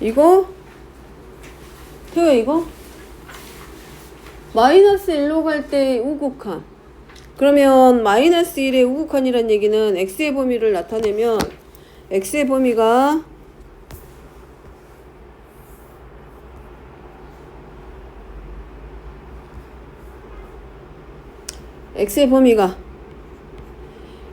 이거? 태호 이거? 마이너스 1로 갈 때 우극한 그러면 마이너스 1의 우극한이란 얘기는 x의 범위를 나타내면 x의 범위가 x의 범위가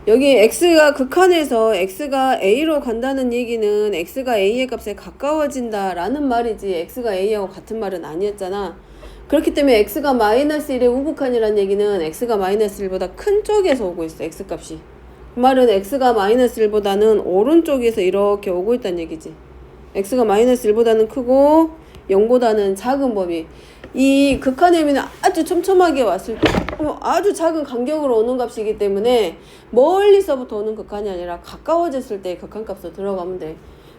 여기 x가 극한에서 x가 a로 간다는 얘기는 x가 a의 값에 가까워진다 라는 말이지 x가 a하고 같은 말은 아니었잖아. 그렇기 때문에 x가 마이너스 1의 우극한이라는 얘기는 x가 마이너스 1보다 큰 쪽에서 오고 있어 x 값이. 그 말은 x가 마이너스 1보다는 오른쪽에서 이렇게 오고 있다는 얘기지. x가 마이너스 1보다는 크고 0보다는 작은 범위. 이 극한의 의미는 아주 촘촘하게 왔을 때 어, 아주 작은 간격으로 오는 값이기 때문에 멀리서부터 오는 극한이 아니라 가까워졌을 때 극한값으로 들어가면 돼.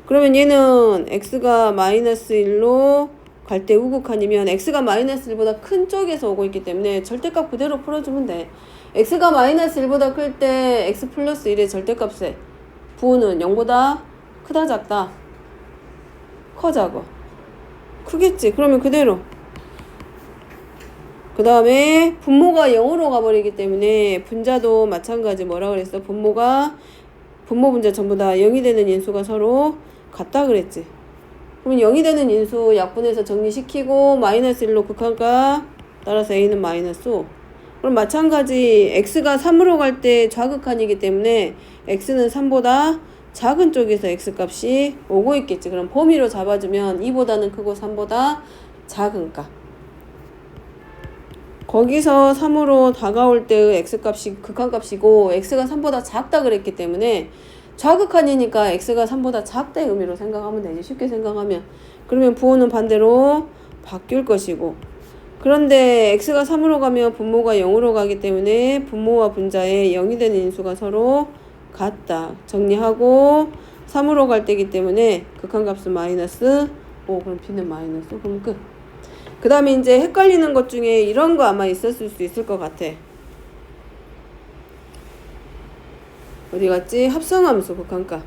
그러면 얘는 x가 마이너스 1로 갈 때 우극한이면 x가 마이너스 1보다 큰 쪽에서 오고 있기 때문에 절대값 그대로 풀어주면 돼. x가 마이너스 1보다 클 때 x 플러스 1의 절대값에 부호는 0보다 크다 작다 커 작아 크겠지 그러면 그대로 그 다음에 분모가 0으로 가버리기 때문에 분자도 마찬가지 뭐라 그랬어? 분모가 분모 분자 전부 다 0이 되는 인수가 서로 같다 그랬지. 그러면 0이 되는 인수 약분해서 정리시키고 마이너스 1로 극한값 따라서 a는 마이너스 5. 그럼 마찬가지 x가 3으로 갈 때 좌극한이기 때문에 x는 3보다 작은 쪽에서 x 값이 오고 있겠지. 그럼 범위로 잡아주면 2보다는 크고 3보다 작은 값. 거기서 3으로 다가올 때의 x값이 극한값이고 x가 3보다 작다 그랬기 때문에 좌극한이니까 x가 3보다 작다의 의미로 생각하면 되지 쉽게 생각하면 그러면 부호는 반대로 바뀔 것이고 그런데 x가 3으로 가면 분모가 0으로 가기 때문에 분모와 분자에 0이 되는 인수가 서로 같다 정리하고 3으로 갈 때기 때문에 극한값은 마이너스 5 그럼 b는 마이너스 그럼 끝 그 다음에 이제 헷갈리는 것 중에 이런 거 아마 있었을 수 있을 것 같아. 어디 갔지? 합성함수 극한값.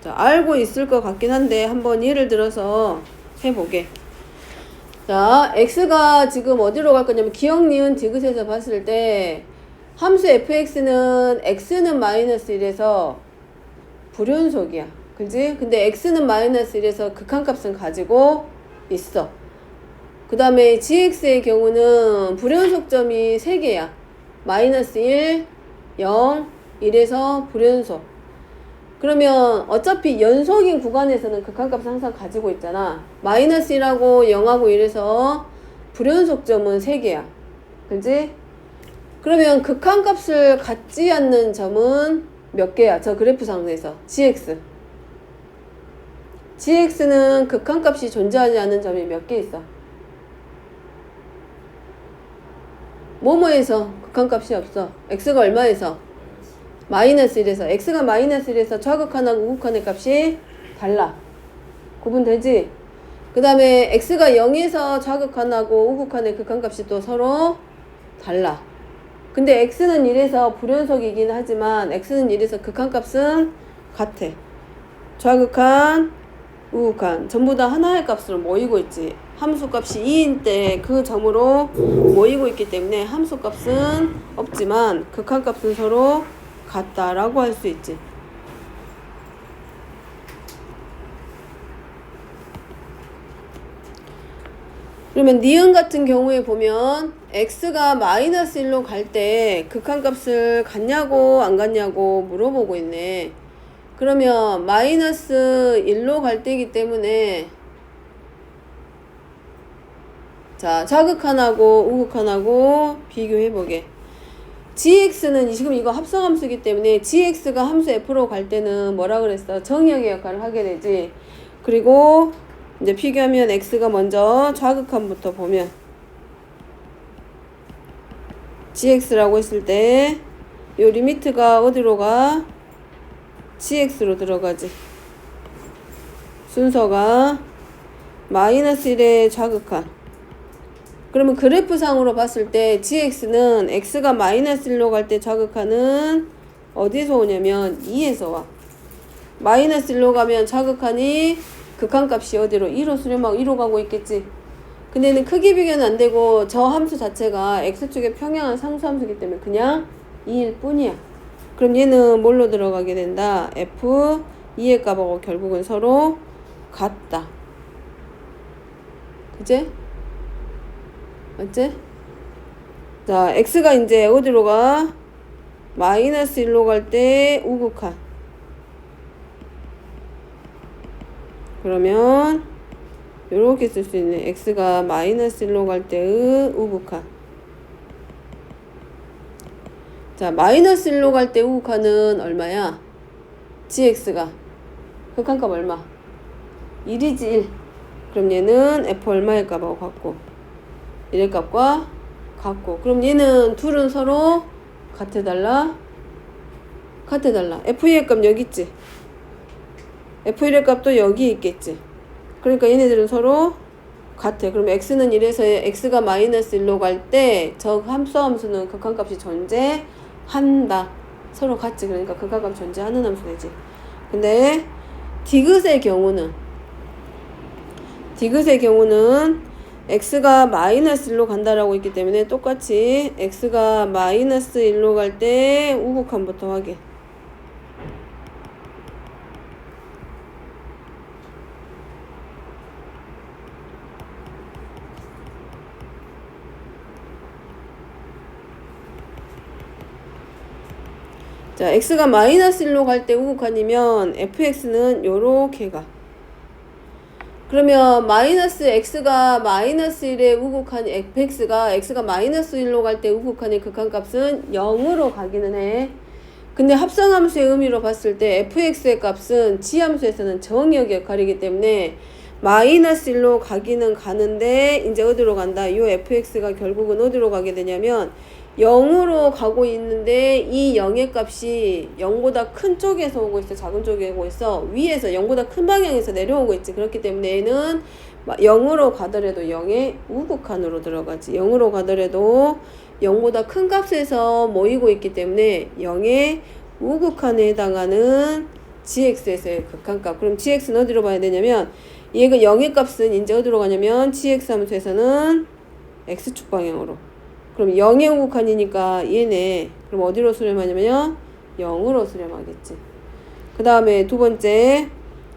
자, 알고 있을 것 같긴 한데 한번 예를 들어서 해보게. 자, x가 지금 어디로 갈 거냐면 기억, 니은, 디귿에서 봤을 때 함수 fx는 x는 마이너스 1에서 불연속이야. 그지? 근데 x는 마이너스 1에서 극한값은 가지고 있어. 그 다음에 gx의 경우는 불연속점이 3개야. 마이너스 1, 0, 1에서 불연속. 그러면 어차피 연속인 구간에서는 극한값을 항상 가지고 있잖아. 마이너스 1하고 0하고 1에서 불연속점은 3개야. 그지? 그러면 극한값을 갖지 않는 점은 몇 개야? 저 그래프 상에서. gx. gx는 극한값이 존재하지 않는 점이 몇 개 있어? 뭐뭐에서 극한값이 없어. x가 얼마에서? 마이너스 1에서. x가 마이너스 1에서 좌극한하고 우극한의 값이 달라. 구분되지? 그 다음에 x가 0에서 좌극한하고 우극한의 극한값이 또 서로 달라. 근데 x는 1에서 불연속이긴 하지만 x는 1에서 극한값은 같아. 좌극한, 우극한 전부 다 하나의 값으로 모이고 있지. 함수 값이 2인 때 그 점으로 모이고 있기 때문에 함수 값은 없지만 극한 값은 서로 같다라고 할 수 있지. 그러면 니은 같은 경우에 보면 x가 마이너스 1로 갈 때 극한 값을 갖냐고 안 갖냐고 물어보고 있네. 그러면 마이너스 1로 갈 때이기 때문에 자, 자극한하고 우극한하고 비교해보게. gx는 지금 이거 합성함수기 때문에 gx가 함수 f로 갈 때는 뭐라 그랬어? 정의역의 역할을 하게 되지. 그리고 이제 비교하면 x가 먼저 좌극한부터 보면 gx라고 했을 때 요 리미트가 어디로 가? gx로 들어가지. 순서가 마이너스 1의 좌극한 그러면 그래프상으로 봤을 때 gx는 x가 마이너스 1로 갈때 좌극하는 어디서 오냐면 2에서 와. 마이너스 1로 가면 좌극하니 극한값이 어디로 1호 수렴하고 1호 가고 있겠지. 근데 얘는 크기 비교는 안 되고 저 함수 자체가 x축의 평행한 상수함수이기 때문에 그냥 2일 뿐이야. 그럼 얘는 뭘로 들어가게 된다? f 2의 값하고 결국은 서로 같다. 그제? 맞지? 자, x가 이제 어디로 가? 마이너스 1로 갈 때 우극한. 그러면 요렇게 쓸 수 있네. x가 마이너스 1로 갈 때의 우극한. 자, 마이너스 1로 갈 때 우극한은 얼마야? gx가 극한값 얼마? 1이지 1. 그럼 얘는 f 얼마의 값하고 같고 1의 값과 같고 그럼 얘는 둘은 서로 같아달라 같아달라 f2의 값 여기 있지 f1의 값도 여기 있겠지 그러니까 얘네들은 서로 같아. 그럼 x는 1에서 x가 마이너스 1로 갈 때 저 함수 함수는 극한값이 존재한다. 서로 같지 그러니까 극한값 존재하는 함수 되지. 근데 디귿의 경우는 디귿의 경우는 x가 마이너스 1로 간다라고 있기 때문에 똑같이 x가 마이너스 1로 갈 때 우극한부터 확인. 자, x가 마이너스 1로 갈 때 우극한이면 fx는 요렇게 가. 그러면 마이너스 x가 마이너스 1에 우극한 fx가 x가 마이너스 1로 갈 때 우극한의 극한값은 0으로 가기는 해. 근데 합성함수의 의미로 봤을 때 fx의 값은 지함수에서는 정의역 역할이기 때문에 마이너스 1로 가기는 가는데 이제 어디로 간다? 이 fx가 결국은 어디로 가게 되냐면 0으로 가고 있는데 이 0의 값이 0보다 큰 쪽에서 오고 있어 작은 쪽에 오고 있어. 위에서 0보다 큰 방향에서 내려오고 있지. 그렇기 때문에 얘는 0으로 가더라도 0의 우극한으로 들어가지. 0으로 가더라도 0보다 큰 값에서 모이고 있기 때문에 0의 우극한에 해당하는 gx에서의 극한값. 그럼 gx는 어디로 봐야 되냐면 얘가 0의 값은 이제 어디로 가냐면 gx 함수에서는 x축 방향으로 그럼 0의 우극한이니까 얘네 그럼 어디로 수렴하냐면요. 0으로 수렴하겠지. 그 다음에 두 번째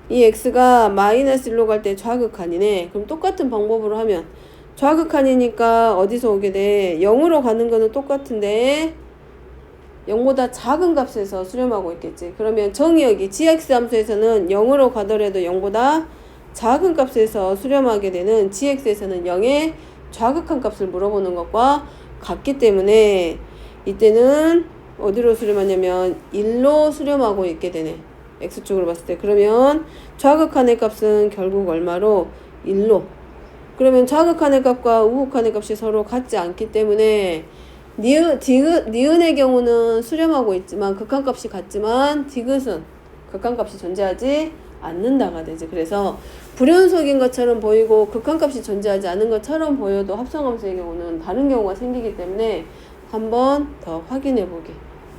이 x가 마이너스 1로 갈 때 좌극한이네. 그럼 똑같은 방법으로 하면 좌극한이니까 어디서 오게 돼? 0으로 가는 거는 똑같은데 0보다 작은 값에서 수렴하고 있겠지. 그러면 정의역이 gx 함수에서는 0으로 가더라도 0보다 작은 값에서 수렴하게 되는 gx에서는 0의 좌극한 값을 물어보는 것과 같기 때문에 이때는 어디로 수렴하냐면 1로 수렴하고 있게 되네. x축으로 봤을 때. 그러면 좌극한의 값은 결국 얼마로? 1로. 그러면 좌극한의 값과 우극한의 값이 서로 같지 않기 때문에 니은, 디귿, 니은의 경우는 수렴하고 있지만 극한값이 같지만 디귿은 극한값이 존재하지 않는다가 되지. 그래서 불연속인 것처럼 보이고 극한값이 존재하지 않은 것처럼 보여도 합성함수의 경우는 다른 경우가 생기기 때문에 한 번 더 확인해 보게.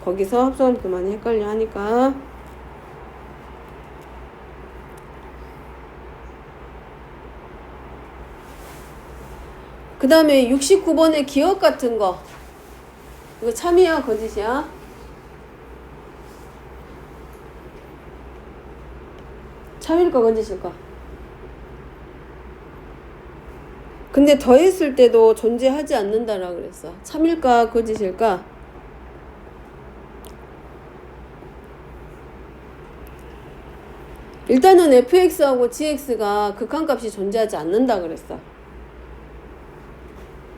거기서 합성함수 많이 헷갈려 하니까. 그 다음에 69번의 기억 같은 거. 이거 참이야, 거짓이야? 참일까, 거짓일까? 근데 더했을 때도 존재하지 않는다라 그랬어. 참일까, 거짓일까? 일단은 fx하고 gx가 극한값이 존재하지 않는다 그랬어.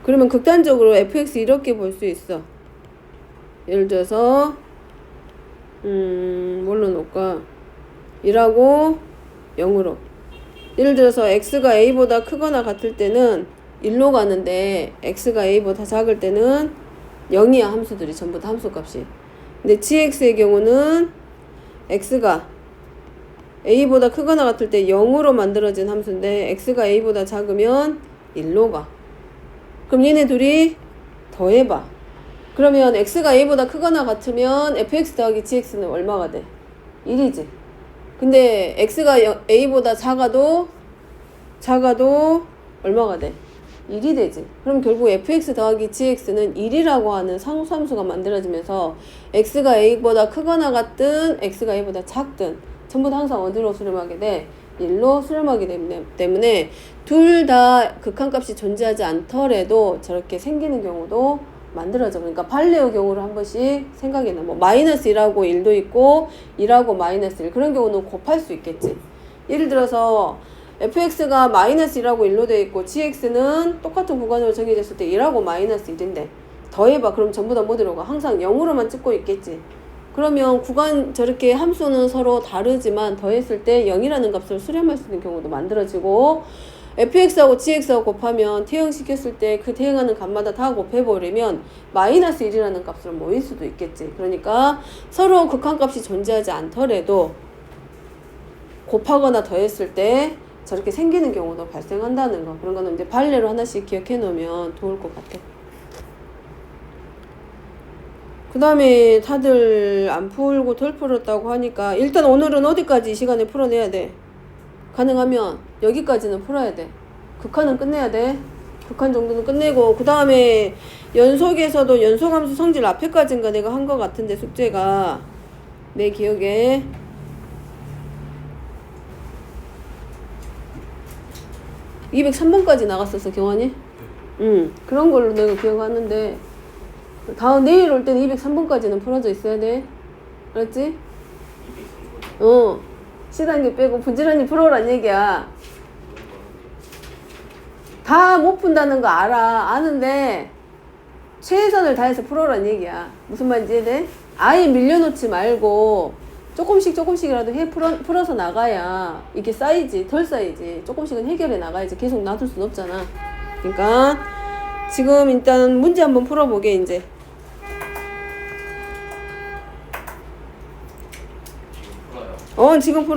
그러면 극단적으로 fx 이렇게 볼 수 있어. 예를 들어서 음 뭘로 놓을까? 1하고 0으로. 예를 들어서 x가 a보다 크거나 같을 때는 1로 가는데 x가 a보다 작을 때는 0이야 함수들이 전부 다 함수값이. 근데 gx의 경우는 x가 a보다 크거나 같을 때 0으로 만들어진 함수인데 x가 a보다 작으면 1로 가. 그럼 얘네 둘이 더해봐. 그러면 x가 a보다 크거나 같으면 fx 더하기 gx는 얼마가 돼? 1이지. 근데 x가 여- a보다 작아도 작아도 얼마가 돼? 1이 되지. 그럼 결국 fx 더하기 gx는 1이라고 하는 상수함수가 만들어지면서 x가 a보다 크거나 같든 x가 a보다 작든 전부 다 항상 어디로 수렴하게 돼? 1로 수렴하게 되기 때문에 둘 다 극한값이 존재하지 않더라도 저렇게 생기는 경우도 만들어져. 그러니까 발레의 경우를 한 번씩 생각해 놔. 뭐 마이너스 1하고 1도 있고 1하고 마이너스 1 그런 경우는 곱할 수 있겠지. 예를 들어서 fx가 마이너스 1하고 1로 되어 있고 gx는 똑같은 구간으로 정해졌을 때 1하고 마이너스 1인데 더해봐. 그럼 전부 다뭐 들어가? 항상 0으로만 찍고 있겠지. 그러면 구간 저렇게 함수는 서로 다르지만 더했을 때 0이라는 값을 수렴할 수 있는 경우도 만들어지고 fx하고 gx하고 곱하면 태형시켰을 때 그 태형하는 값마다 다 곱해버리면 마이너스 1이라는 값으로 모일 수도 있겠지. 그러니까 서로 극한값이 존재하지 않더라도 곱하거나 더했을 때 저렇게 생기는 경우도 발생한다는 거. 그런 거는 이제 발레로 하나씩 기억해 놓으면 좋을 것 같아. 그 다음에 다들 안 풀고 덜 풀었다고 하니까 일단 오늘은 어디까지 이 시간에 풀어내야 돼? 가능하면 여기까지는 풀어야 돼. 극한은 끝내야 돼. 극한 정도는 끝내고 그 다음에 연속에서도 연속함수 성질 앞에까지인가 내가 한 것 같은데 숙제가 내 기억에 203번까지 나갔었어 경환이? 응 그런 걸로 내가 기억하는데 다음 내일 올 때는 203번까지는 풀어져 있어야 돼 알았지? 어 시단계 빼고 부지런히 풀어란 얘기야. 다 못 푼다는 거 알아. 아는데 최선을 다해서 풀어란 얘기야. 무슨 말인지 이해돼? 아예 밀려놓지 말고 조금씩 조금씩이라도 해 풀어, 풀어서 나가야 이게 쌓이지 덜 쌓이지 조금씩은 해결해 나가야지. 계속 놔둘 순 없잖아. 그러니까 지금 일단 문제 한번 풀어보게 이제. 어 지금 풀어